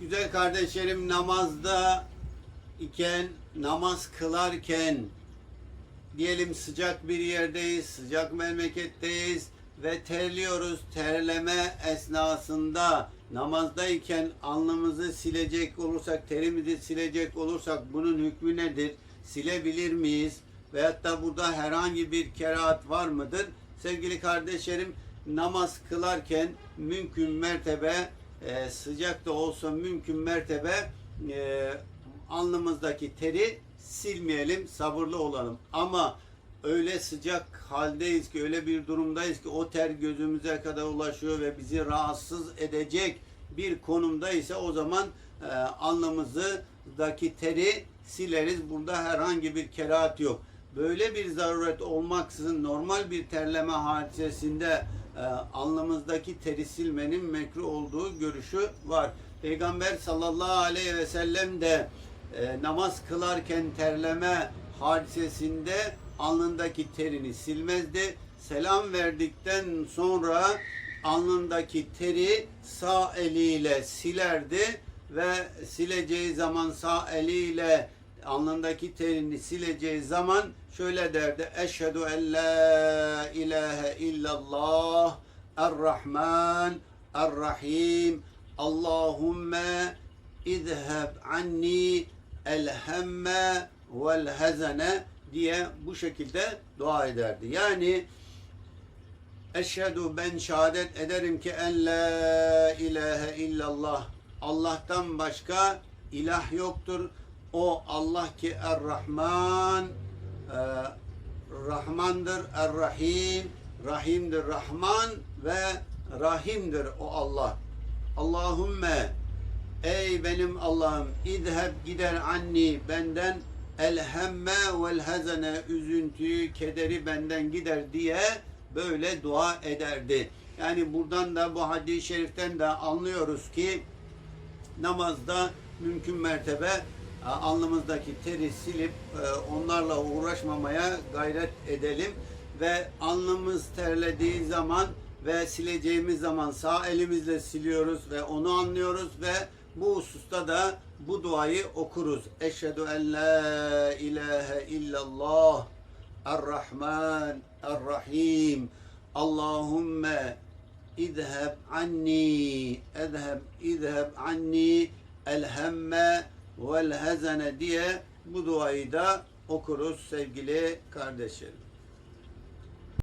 Güzel kardeşlerim namazda iken, namaz kılarken diyelim sıcak bir yerdeyiz, sıcak memleketteyiz ve terliyoruz. Terleme esnasında namazdayken alnımızı silecek olursak, terimizi silecek olursak bunun hükmü nedir? Silebilir miyiz? Veyahut da burada herhangi bir kerahat var mıdır? Sevgili kardeşlerim namaz kılarken mümkün mertebe e, sıcak da olsa mümkün mertebe e, alnımızdaki teri silmeyelim, sabırlı olalım. Ama öyle sıcak haldeyiz ki, öyle bir durumdayız ki o ter gözümüze kadar ulaşıyor ve bizi rahatsız edecek bir konumda ise o zaman e, alnımızdaki teri sileriz. Burada herhangi bir kerahat yok. Böyle bir zaruret olmaksızın normal bir terleme hadisesinde alnımızdaki teri silmenin mekruh olduğu görüşü var. Peygamber sallallahu aleyhi ve sellem de e, namaz kılarken terleme hadisesinde alnındaki terini silmezdi. Selam verdikten sonra alnındaki teri sağ eliyle silerdi ve sileceği zaman sağ eliyle alnındaki terini sileceği zaman şöyle derdi. Eşhedü en la ilahe illallah er-Rahman er-Rahim Allahümme izheb anni el-hemme vel-hazene diye bu şekilde dua ederdi. Yani Eşhedü ben şehadet ederim ki en la ilahe illallah Allah'tan başka ilah yoktur. O Allah ki Er-Rahman e, Rahmandır, Er-Rahim Rahimdir, Rahman ve Rahimdir o Allah. Allahümme ey benim Allah'ım idheb gider anni benden el hemme vel hazene üzüntüyü, kederi benden gider diye böyle dua ederdi. Yani buradan da bu hadis-i şeriften de anlıyoruz ki namazda mümkün mertebe alnımızdaki teri silip e, onlarla uğraşmamaya gayret edelim ve alnımız terlediği zaman ve sileceğimiz zaman sağ elimizle siliyoruz ve onu anlıyoruz ve bu hususta da bu duayı okuruz. Eşhedü en la ilahe illallah Er-Rahman Er-Rahim Allahümme idheb anni edheb idheb anni el vel hazene diye bu duayı da okuruz sevgili kardeşlerim.